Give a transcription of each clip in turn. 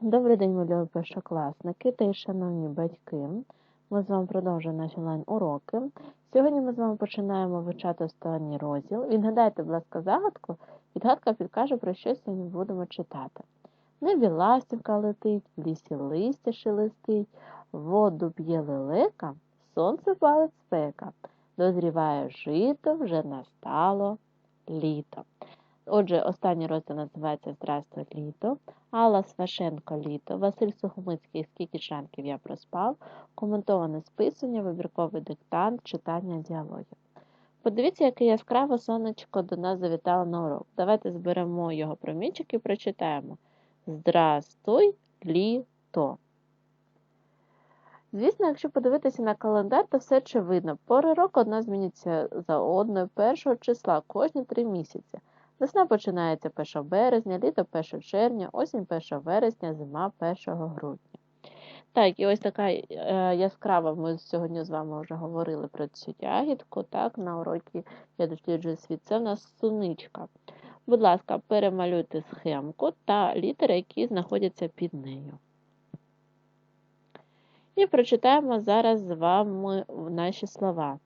Добрий день, мої першокласники та й шановні батьки. Ми з вами продовжуємо наші онлайн-уроки. Сьогодні ми з вами починаємо вивчати останній розділ. Відгадайте, будь ласка, загадку. Відгадка підкаже, про що сьогодні будемо читати. Небі ластівка летить, в лісі листя шелестить, воду п'є лелека, сонце палить спека. Дозріває жито, вже настало літо. Отже, останній розділ називається Здравствуй літо. Алла Свашенко літо, Василь Сухомицький Скільки шранків я проспав, коментоване списання, вибірковий диктант, читання діалогів. Подивіться, яке яскраве сонечко до нас завітало на урок. Давайте зберемо його промінчик і прочитаємо. Здрастуй, літо. Звісно, якщо подивитися на календар, то все очевидно. Пори року одна зміниться за одною першого числа кожні три місяці. Весна починається 1 березня, літо 1 червня, осінь 1 вересня, зима 1 грудня. Так, і ось така е, яскрава, ми сьогодні з вами вже говорили про цю ягідку, так, на уроці Я досліджую світ. Це в нас суничка. Будь ласка, перемалюйте схемку та літери, які знаходяться під нею. І прочитаємо зараз з вами наші слова.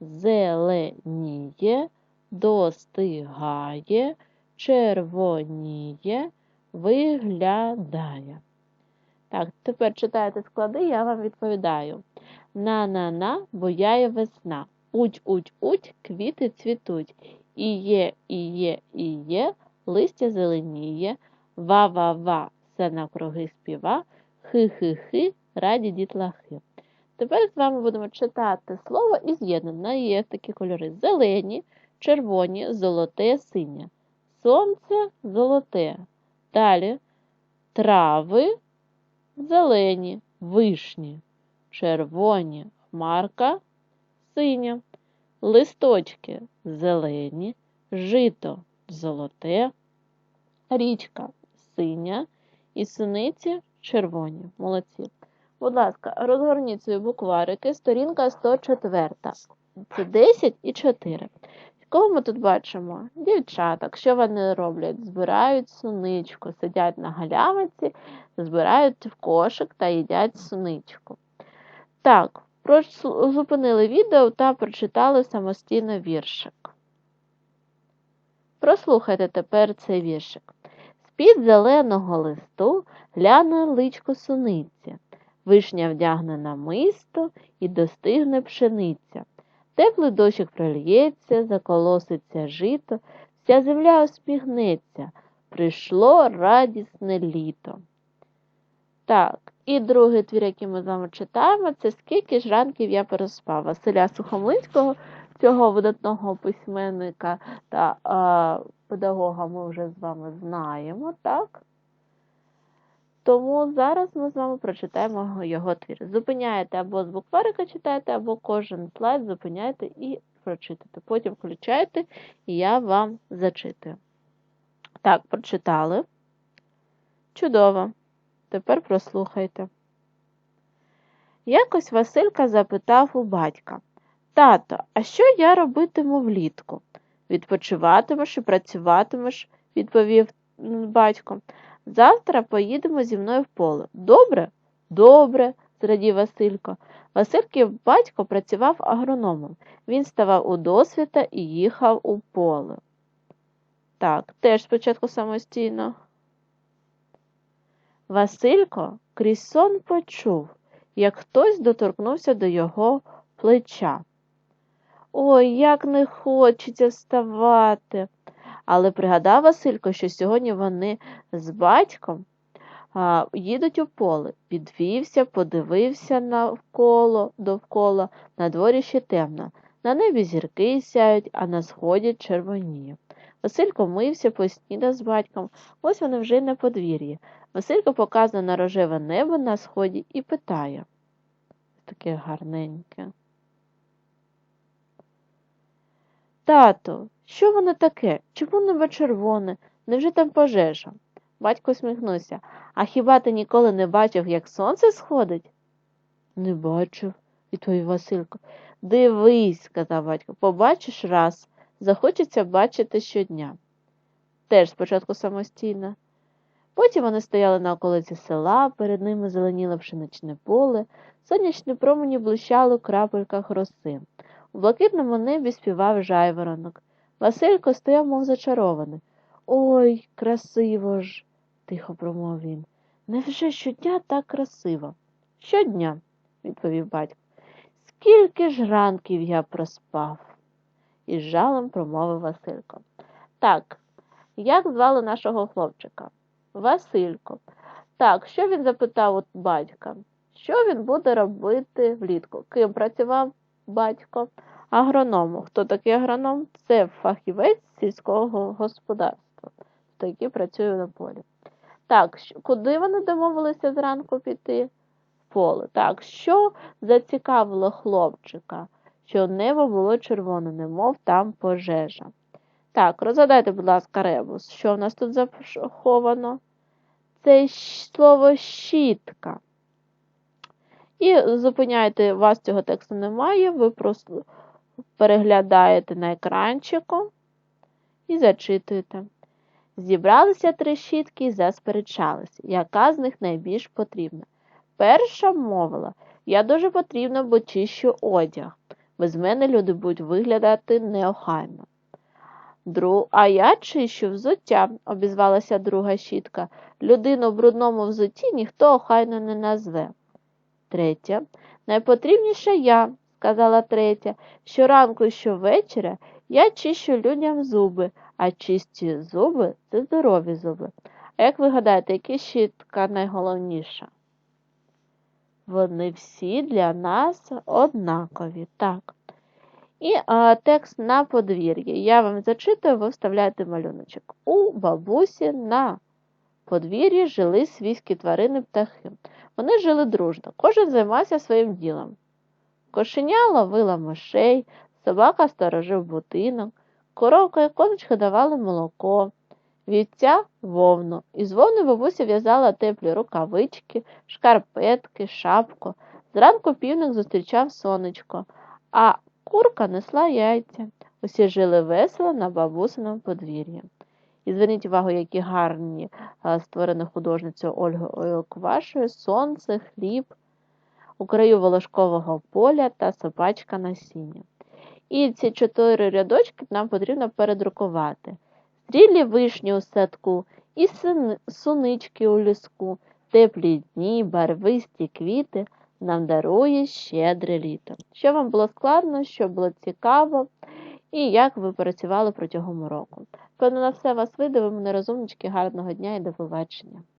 Зеленіє достигає, червоніє, виглядає. Так, тепер читаєте склади, я вам відповідаю. На-на-на, бояє весна. Уть-уть-уть, квіти цвітуть. І є, і є, і є, листя зеленіє, ва-ва-ва, все навкруги співа, хи-хи-хи, раді дітлахи. Тепер з вами будемо читати слово і з'єднано. Є такі кольори зелені, червоні, золоте, синє. Сонце золоте. Далі трави зелені, вишні, червоні, хмарка синя, листочки зелені, жито золоте, річка синя і суниці червоні. Молодці. Будь ласка, розгорніть свої букварики, сторінка 104. Це 10 і 4. Кого ми тут бачимо? Дівчаток. Що вони роблять? Збирають суничку, сидять на галявиці, збирають в кошик та їдять суничку. Так, зупинили відео та прочитали самостійно віршик. Прослухайте тепер цей віршик. З-під зеленого листу гляне личко суниці, вишня вдягне на мисто і достигне пшениця. Теплий дощик прольється, заколоситься жито, вся земля усміхнеться, прийшло радісне літо. Так, і другий твір, який ми з вами читаємо, це скільки ж ранків я переспав Василя Сухомлинського, цього видатного письменника та а, педагога ми вже з вами знаємо, так? Тому зараз ми з вами прочитаємо його твір. Зупиняєте або з букварика читаєте, або кожен слайд зупиняєте і прочитаєте. Потім включаєте, і я вам зачитую. Так, прочитали. Чудово. Тепер прослухайте. Якось Василька запитав у батька Тато, а що я робитиму влітку? Відпочиватимеш і працюватимеш, відповів батько. Завтра поїдемо зі мною в поле. Добре? Добре, зрадів Василько. Васильків батько працював агрономом. Він ставав у досвіта і їхав у поле. Так, теж спочатку самостійно. Василько крізь сон почув, як хтось доторкнувся до його плеча. Ой, як не хочеться вставати. Але пригадав Василько, що сьогодні вони з батьком а, їдуть у поле. Підвівся, подивився навколо довкола, на дворі ще темно. На небі зірки сяють, а на сході червоніє. Василько мився, поснідав з батьком, ось вони вже на подвір'ї. Василько показує на рожеве небо на сході і питає таке гарненьке. Тато, що воно таке? Чому небо червоне? Невже там пожежа? Батько усміхнувся. А хіба ти ніколи не бачив, як сонце сходить? Не бачив, відповів Василько. Дивись, сказав батько, побачиш раз, захочеться бачити щодня. Теж спочатку самостійно. Потім вони стояли на околиці села, перед ними зеленіло пшеничне поле, сонячні промені блищали у крапельках роси. У блакитному небі співав жайворонок. Василько стояв, мов зачарований. Ой, красиво ж, тихо промовив він. Невже щодня так красиво? Щодня, відповів батько. Скільки ж ранків я проспав? із жалем промовив Василько. Так, як звали нашого хлопчика? Василько. Так, що він запитав у батька? Що він буде робити влітку? Ким працював батько? Агрономом. Хто такий агроном? Це фахівець сільського господарства, який працює на полі. Так, куди вони домовилися зранку піти? В поле. Так, що зацікавило хлопчика? Що небо було червоне, немов там пожежа. Так, розгадайте, будь ласка, ребус. Що в нас тут заховано? Це слово щітка. І зупиняйте, у вас цього тексту немає, ви просто переглядаєте на екранчику і зачитуєте. Зібралися три щітки і засперечалися, яка з них найбільш потрібна. Перша мовила, я дуже потрібна, бо чищу одяг. Без мене люди будуть виглядати неохайно. Дру... А я чищу взуття, обізвалася друга щітка. Людину в брудному взутті ніхто охайно не назве. Третя. Найпотрібніша я, сказала третя. Щоранку і щовечора я чищу людям зуби, а чисті зуби це здорові зуби. А як ви гадаєте, яка щітка найголовніша? Вони всі для нас однакові. Так. І а, текст на подвір'ї. Я вам зачитую, ви вставляєте малюночок. У бабусі на подвір'ї жили свійські тварини птахи. Вони жили дружно, кожен займався своїм ділом. Кошеня ловила мишей, собака сторожив будинок, коровка і коночка давали молоко, вівця вовну. Із вовни бабуся в'язала теплі рукавички, шкарпетки, шапку. Зранку півник зустрічав сонечко, а курка несла яйця. Усі жили весело на бабусиному подвір'ї. І зверніть увагу, які гарні а, створені художницею Ольгою Квашею сонце, хліб, у краю волошкового поля та собачка насіння. І ці чотири рядочки нам потрібно передрукувати. Стрілі вишні у садку, і сунички у ліску, теплі дні, барвисті квіти нам дарує щедре літо. Що вам було складно, що було цікаво, і як ви працювали протягом року. Певно, на все вас видивимо, нерозумнички, гарного дня і до побачення.